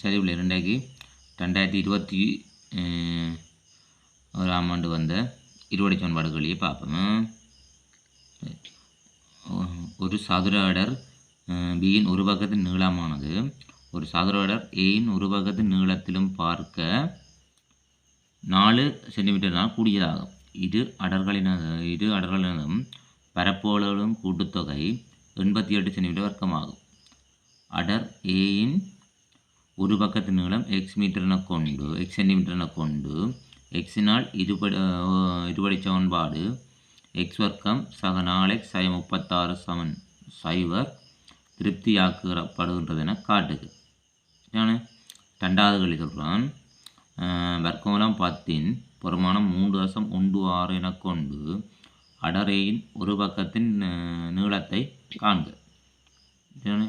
சரி பிள்ளை ரெண்டாக்கி. ரெண்டாயிரத்தி இருபத்தி ஓராம் ஆண்டு வந்த இருவடை சமன்பாடுகளையே பார்ப்போம். ஒரு சதுர அடர் பியின் ஒரு பக்கத்தின் நீளமானது. ஒரு சதுர அடர் ஏயின் ஒரு பக்கத்தின் நீளத்திலும் பார்க்க நாலு சென்டிமீட்டர்னால் கூடியதாகும். இரு அடர்களின இரு அடர்களினதும் பரப்போளர்களும் கூட்டுத்தொகை எண்பத்தி எட்டு சென்டிமீட்டர் வர்க்கமாகும். அடர் ஏயின் ஒரு பக்கத்து நீளம் எக்ஸ் மீட்டர் கொண்டு எக்ஸ் சென்டிமீட்டர் கொண்டு எக்ஸினால் இருபடி இருபடி சமன்பாடு எக்ஸ் வர்க்கம் சக நாளெக்ஸ் சை முப்பத்தாறு சமன் சைவர் திருப்தியாக்கப்படுகின்றது என காட்டுது. சரியான ரெண்டாவது கழி சொல்கிறான் வர்க்கமூலம் பத்தின் பெருமானம் மூன்று தசம் ஒன்று ஆறு என கொண்டு அடரையின் ஒரு பக்கத்தின் நீளத்தை காண்க.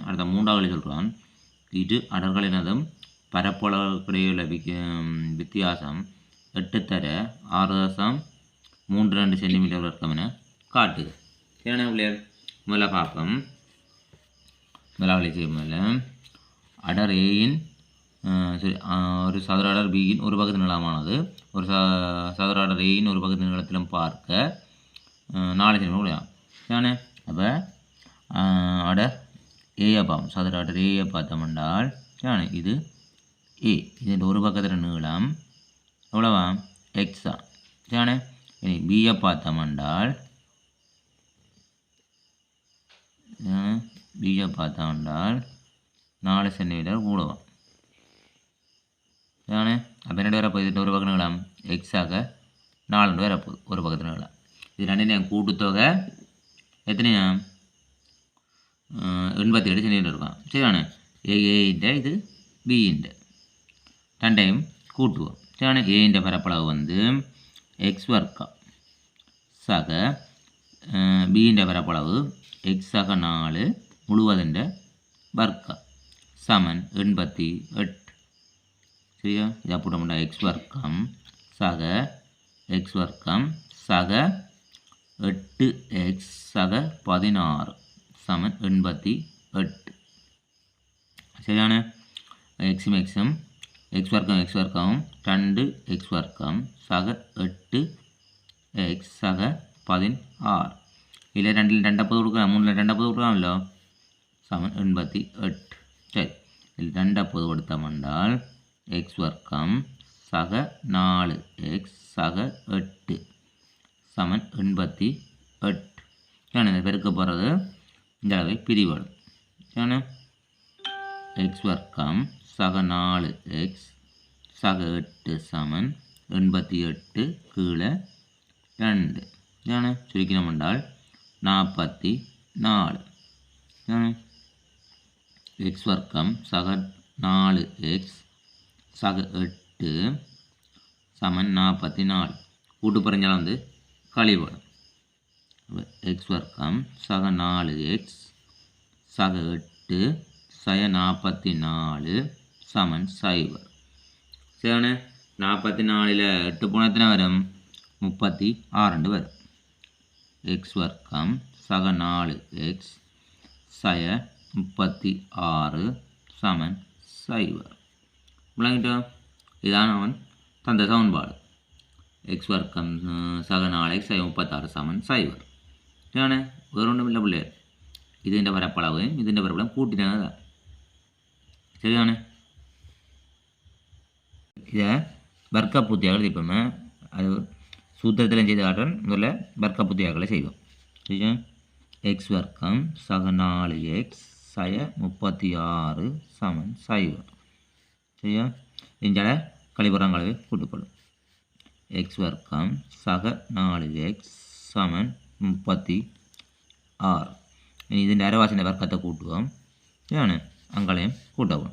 அடுத்த மூன்றாவது சொல்கிறான் இரு அடர்களினதும் பரப்பளவுக்கிடையுள்ள விக்- வித்தியாசம் எட்டு தர ஆறு தசம் மூன்று ரெண்டு சென்டிமீட்டர் வர்க்கம் என காட்டுது. என்ன பிள்ளைகள்? முதல்ல பார்ப்போம். முதலாவளி செய்யும் முதல்ல. அடர் ஏயின் சரி ஒரு சதுர அடர் பியின் ஒரு பகுதி நிலமானது ஒரு ச சதுர அடர் ஏயின் ஒரு பகுதி நிலத்திலும் பார்க்க நாலு சென்டிமீட்டர் முடியும் சரியான அப்போ அடர் ஏயை பார்ப்போம் சதுர ஏயை பார்த்தோம் என்றால் சரியான இது ஏ இது ஒரு பக்கத்தில் நீளம் எவ்வளவா எக்ஸா சரியான இனி பியை பார்த்தோம் என்றால் பியை பார்த்தோம் என்றால் நாலு சென்டிமீட்டர் கூடுவோம் சரியான அப்போ ரெண்டு வரப்போ இது ஒரு பக்கம் நீளம் எக்ஸாக நாலு வரப்போகுது ஒரு பக்கத்தில் நீளம் இது ரெண்டு கூட்டுத்தொகை எத்தனையா எண்பத்தி ஏழு சென்டிமீட்டர் இருக்கும். சரியான ஏ ஏன்ற இது பின்ற ரெண்டையும் கூட்டுவோம். சரியான ஏன்ற பரப்பளவு வந்து எக்ஸ் வர்க்கம். சக பின்ற பரப்பளவு எக்ஸ் சக நாலு முழுவதுன்ற வர்க்கம். சமன் எண்பத்தி எட்டு. சரியா? இதை போட்டோம்னா எக்ஸ் வர்க்கம் சக எக்ஸ் வர்க்கம் சக எட்டு எக்ஸ் சக பதினாறு. சமன் எண்பத்தி எட்டு சரியான எக்ஸும் எக்ஸும் எக்ஸ் வர்க்கம் எக்ஸ் வர்க்கம் ரெண்டு எக்ஸ் வர்க்கம் சக எட்டு எக்ஸ் சக பதினாறு இல்லை ரெண்டில் ரெண்டப்பது கொடுக்கலாம் மூணில் ரெண்டப்பது கொடுக்கலாம்ல சமன் எண்பத்தி எட்டு சரி இதில் ரெண்டப்பது கொடுத்தமென்றால் எக்ஸ் வர்க்கம் சக நாலு எக்ஸ் சக எட்டு சமன் எண்பத்தி எட்டு ஏன்னா இந்த பெருக்க போகிறது இந்த அளவை பிரிவடும். ஏன்னா எக்ஸ் வர்க்கம் சக நாலு எக்ஸ் சக எட்டு சமன் எண்பத்தி எட்டு கீழே ரெண்டு. ஏன்னா சுருக்கினம் என்றால் நாற்பத்தி நாலு. எக்ஸ் வர்க்கம் சக நாலு எக்ஸ் சக எட்டு சமன் நாற்பத்தி நாலு. கூட்டு பறிஞ்சாலும் வந்து கழிவடும். எக்ஸ் வர்க்கம். சக நாலு எக்ஸ் சக எட்டு சய நாற்பத்தி நாலு சமன் சைபர். சரிண்ணே நாற்பத்தி நாலில் எட்டு போன வரும்? முப்பத்தி ஆறுண்டு வரும். எக்ஸ் வர்க்கம் சக நாலு எக்ஸ் சய முப்பத்தி ஆறு சமன் சைபர். விளங்கிட்டோம் இதான் அவன் தந்த சமன்பாடு. எக்ஸ் வர்க்கம் சக நாலு எக்ஸ் சய முப்பத்தாறு சமன் சைபர். சரியான வேறு ஒன்றும் இல்லை பிள்ளையர் ഇതിൻ്റെ പരപ്പളവ് ഇതിൻ്റെ പരപ്പളവ് കൂട്ടിനാണ് ശരിയാണ് ഇത് വർക്കപ്പുത്തിയാകൾ ഇപ്പം അത് സൂത്രത്തിലും ചെയ്ത് കാട്ടാൻ ഇതുപോലെ വർക്കപ്പുത്തിയാക്കളെ ചെയ്യും ശരിയാ എക്സ് വർക്കം സഹ നാല് എക്സ് സയ മുപ്പത്തി ആറ് സമൻ സൈവർ ശരിയാ ഇതിൻ്റെ കളിപ്പുറങ്ങൾ കൂട്ടിക്കൊള്ളും எக்ஸ் வர்க்கம் சக நாலு எக்ஸ் சமன் മുപ്പത്തി ആറ് ഇനി ഇതിൻ്റെ അരവാശിൻ്റെ വർക്കത്തെ കൂട്ടുക ഇതാണ് അങ്കളെയും കൂട്ടവും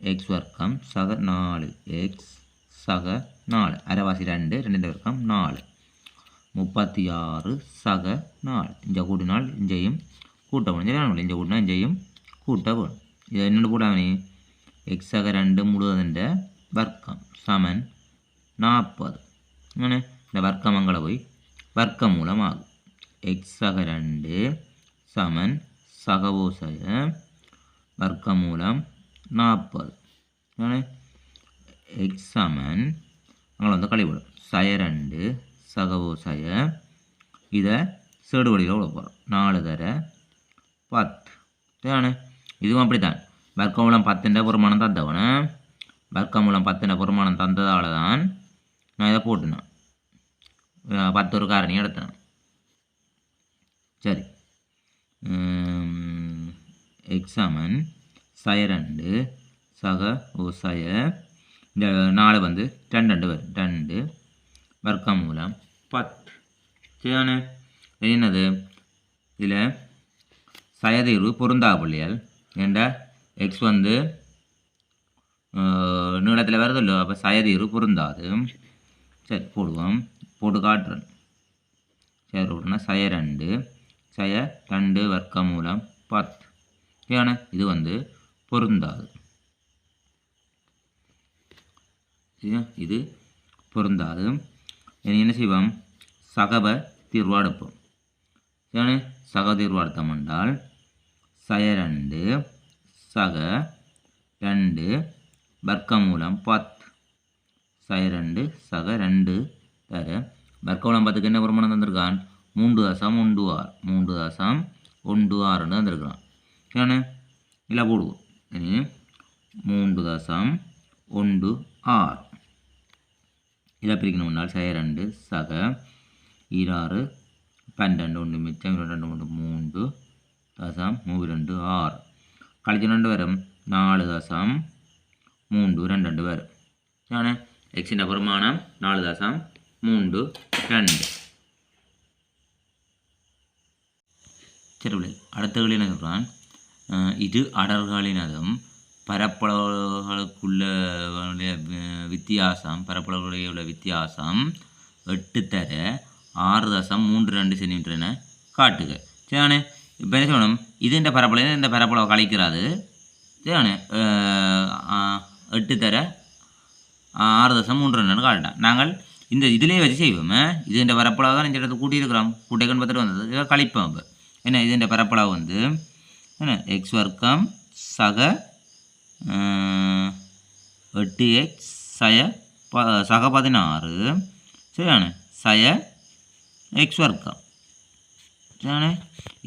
എക്സ് വർക്കം സഹ നാല് എക്സ് സഹ നാല് അരവാശി രണ്ട് രണ്ടിൻ്റെ വർക്കം നാല് മുപ്പത്തി ആറ് സഹ നാല് ഇഞ്ച കൂട്ടിനാൾ ഇഞ്ചയും കൂട്ടവും ഇഞ്ചാണല്ലോ ഇഞ്ച കൂട്ടിനാൽ ഇഞ്ചയും കൂട്ടവും ഇത് എന്നോട് കൂടാവനെ എക്സ് സഹ രണ്ട് മുഴുവതിൻ്റെ വർക്കം സമൻ നാൽപ്പത് അങ്ങനെ എൻ്റെ വർക്കമംഗള പോയി വർക്കമൂലമാകും எக்ஸ் சக ரெண்டு சமன் சகவோசய வர்க்க மூலம் நாற்பது எக்ஸ் சமன் அங்கே வந்து கழிவிடும் சய ரெண்டு சகவோசய இதை சேடு வழியில் விட போகிறோம் நாலு தர பத்து. தானே இதுவும் அப்படி தான் வர்க்கமூலம் பத்துன்ற பொருமானம் தந்தவனே வர்க்கமூலம் பத்துன்ற பொருமானம் தந்ததால் தான் நான் இதை போட்டுனேன். பத்து ஒரு காரணியும் எடுத்தேன். சரி. எக்ஸாமன் சய ரெண்டு சக ஓ சய இந்த நாலு வந்து ரெண்டு ரெண்டு வரும். ரெண்டு. வர்க்கம் மூலம் பத்து சரிதானே? என்னது? இதில் சயதீர்வு பொருந்தா பிள்ளையால் ஏண்டா? எக்ஸ் வந்து நீளத்தில் வருது இல்லையோ அப்போ சயதீர்வு பொருந்தாது. சரி போடுவோம். போட்டு காட்டுறேன். சரி விட்றேன்னா சய ரெண்டு. சய ரெண்டு வர்க்க மூலம் பத்து ஏன்னா இது வந்து பொருந்தாது. இது பொருந்தாது. என்ன செய்வோம்? சகப தீர்வா எடுப்போம் ஏன்னா சக தீர்வாடுத்தம் என்றால் சய ரெண்டு சக ரெண்டு வர்க்க மூலம் பத்து சய ரெண்டு சக ரெண்டு தர. மூலம் பத்துக்கு என்ன பிரமாணம் தந்திருக்கான்? மூன்று தசம் ஒன்று ஆறு. மூன்று தசம் ஒன்று ஆறுன்னு தந்திருக்கிறான். சரிண்ணே இல்லை போடுவோம். இனி மூன்று தசம் ஒன்று ஆறு. இதை பிரிக்கணும்னால் சக ரெண்டு சக ஈராறு பன்னெண்டு ஒன்று மிச்சம் ரெண்டு மூன்று மூன்று தசம் மூணு ரெண்டு ஆறு. கழிச்சு ரெண்டு வரும். நாலு தசம் மூன்று ரெண்டு ரெண்டு வரும். சரிண்ணே எக்ஸின் பிரமாணம் நாலு தசம் மூன்று ரெண்டு. ചെറുവിളി അടുത്ത കളി എന്ന് പറഞ്ഞാൽ ഇരു അടർകളിനതും പരപ്പളവുകൾക്കുള്ള ഉള്ള, ഏർ, വ്യത്യാസം പരപ്പളവുകളുടെ വ്യത്യാസം എട്ട് തര ആറ് ദശം മൂന്ന് രണ്ട് സെൻറ്റിമീറ്ററിനെ കാട്ടുക சரியான இப்போ என்ன சொல்லணும் ഇതിൻ്റെ പരപ്പളവ് ഇതിൻ്റെ പരപ്പളവ് കളിക്കുന്നത് சரியான எட்டு தர ஆறு தசம் மூன்று ரெண்டு காட்டேன் நாங்கள் இந்த இதிலே வச்சு செய்வோம் ஆ? இதுன்ற பரப்பளவு தான் இந்த இடத்துல கூட்டியிருக்கிறோம் கூட்டைக்கன் பார்த்துட்டு வந்தது இதை கழிப்போம் இப்போ என்ன இதுன்ற பரப்பளவு வந்து என்ன எக்ஸ் வர்க்கம் சக எட்டு எக்ஸ் சய ப சக பதினாறு. சரியான சய எக்ஸ் வர்க்கம். சரியான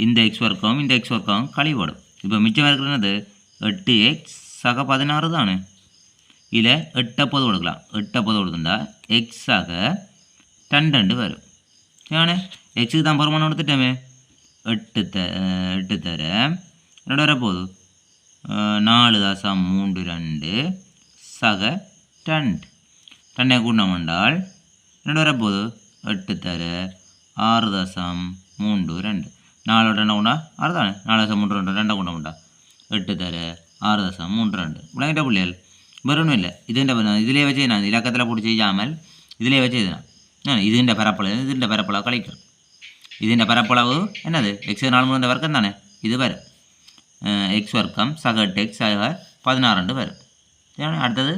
இந்த எக்ஸ் வர்க்கம் இந்த எக்ஸ் வர்க்கம் கழிவடும் இப்போ மிச்சம் இருக்கிறது எட்டு எக்ஸ் சக பதினாறு தானே? இதில் எட்டப்பது கொடுக்கலாம். எட்டப்பது கொடுத்துட்டா எக்ஸாக ரெண்டு ரெண்டு வரும். ஏன்னா எக்ஸுக்கு தான் பருமானம் எடுத்துட்டோமே எட்டு த எட்டு தர. ரெண்டு வரப்போகுது? நாலு தசம் மூன்று ரெண்டு சக டண்ட் டன்னை கூட்டம் என்றால் ரெண்டு வரப்போகுது? எட்டு தர ஆறு தசம் மூன்று ரெண்டு. நாலு ரெண்டு கொண்டா ஆறு தானே? நாலு தசம் மூன்று ரெண்டு ரெண்டை கூட்டம் உண்டா எட்டு தர ஆறு தசம் மூன்று ரெண்டு. விளங்கிட்ட பிள்ளைகள். வேறொன்றும் இல்லை. இதுன்ற இதிலே வச்சு நான் இலக்கத்தில் போட்டு செய்யாமல் இதிலே வச்சு இதுனா இதுன்ற பரப்பளவு இதுன்ற பரப்பளவு கழிக்கிறேன் இதுன்ற பரப்பளவு என்னது எக்ஸ் நாலு மூணு வர்க்கம் தானே இது வரும் எக்ஸ் வர்க்கம் சக எக்ஸ் சக பதினாறு வரும் சரியா? அடுத்தது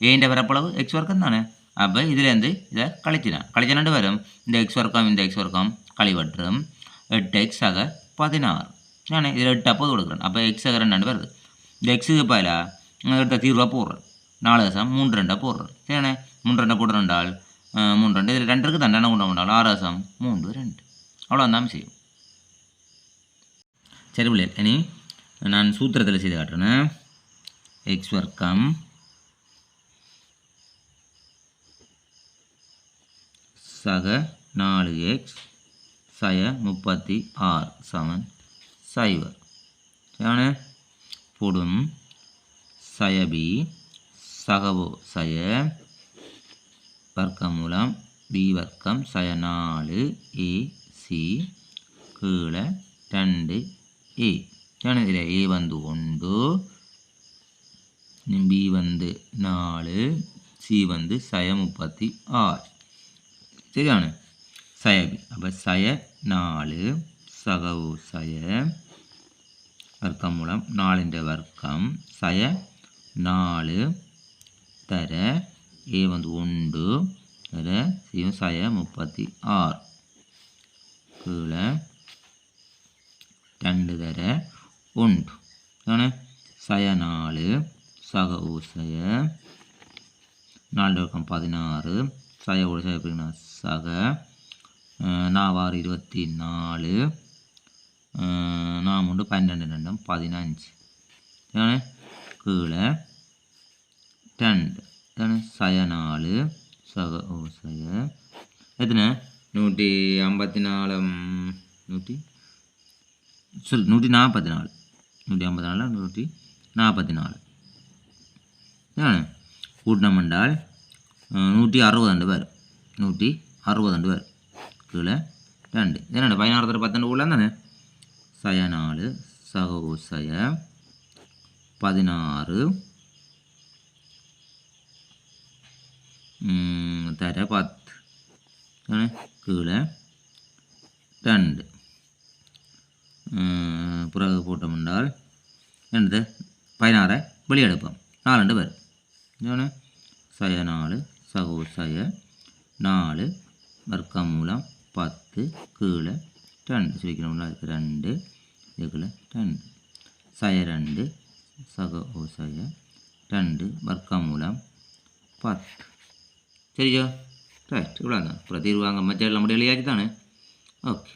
ஏன்ற பரப்பளவு எக்ஸ் வர்க்கம் தானே அப்போ இதுலேருந்து இதை கழிச்சினா கழிச்சினாண்டு வரும் இந்த எக்ஸ் வர்க்கம் இந்த எக்ஸ் வர்க்கம் கழிவற்றும் எட்டு எக்ஸ் சக பதினாறு நான் இதில் எட்டு அப்போது கொடுக்குறேன் அப்போ எக்ஸ் சக ரெண்டு வருது இந்த எக்ஸுக்கு பதிலாக எடுத்த தீர்வாக போடுறேன் நாலு தசம் மூன்று ரெண்டாக போடுறேன் சரிண்ணே மூன்று ரெண்டை போடுறேன்டால் மூன்று ரெண்டு இதில் ரெண்டு இருக்குது ரெண்டு கொண்டு கொண்டால் ஆறு தசம் மூன்று ரெண்டு அவ்வளோ தான் செய்யும். சரி பிள்ளைகள் இனி நான் சூத்திரத்தில் செய்து காட்டுறேன். எக்ஸ் வர்க்கம். சக நாலு எக்ஸ் சய முப்பத்தி ஆறு சமன் சைவர் சரியான புடும். சயபி சகவோ சய வர்க்கம் மூலம் பி வர்க்கம் சய நாலு ஏ சி கீழே ரெண்டு ஏ. சரியான இதில் ஏ வந்து ஒன்று பி வந்து நாலு சி வந்து சய முப்பத்தி ஆறு. சரியான சயபி அப்போ சய நாலு சகவு சய வர்க்கம் மூலம் நாலின்ற வர்க்கம். சய நாலு தர ஏ வந்து ஒன்று தர சிவம் சய முப்பத்தி ஆறு கீழே ரெண்டு தர ஒன்று தானே சய நாலு சக ஊசைய நாலு பக்கம் பதினாறு சய ஊசை எப்படின்னா சக அஹ், நாவாறு இருபத்தி நாலு அஹ், நாம் உண்டு பன்னெண்டு ரெண்டும் பதினஞ்சு. ஏன்னா கீழே நூற்றி ஐம்பத்தி நாலு நூற்றி சொல் நூற்றி நாற்பத்தி நாலு. நூற்றி ஐம்பத்தி நாலு நூற்றி நாற்பத்தி நாலு. கூட்டினம் என்றால் நூற்றி அறுபது ரெண்டு பேர். நூற்றி அறுபது ரெண்டு பேர். கீழே ரெண்டு. என்னென்ன பதினாறு தடவை பத்தெண்டு உள்ள தானே சய நாலு சகோ சய பதினாறு தர பத்து. கீழே ரெண்டு. பிறகு போட்டோம் என்றால் என்னது? பதினாறை. வெளியெடுப்போம். நாலண்டு பேர். ஏன்னா சய நாலு சகோ சய நாலு வர்க்கம் மூலம் பத்து கீழே ரெண்டு. சுழிக்கணும்ல அதுக்கு ரெண்டு இதுக்குள்ள ரெண்டு. சய ரெண்டு சகோ சய ரெண்டு வர்க்கம் மூலம் பத்து. சரியா? ரைட் இவ்வளோ தான் அப்புறம் தீர்வாங்க மச்சம் எல்லாம் முடியலையாச்சு தானே ஓகே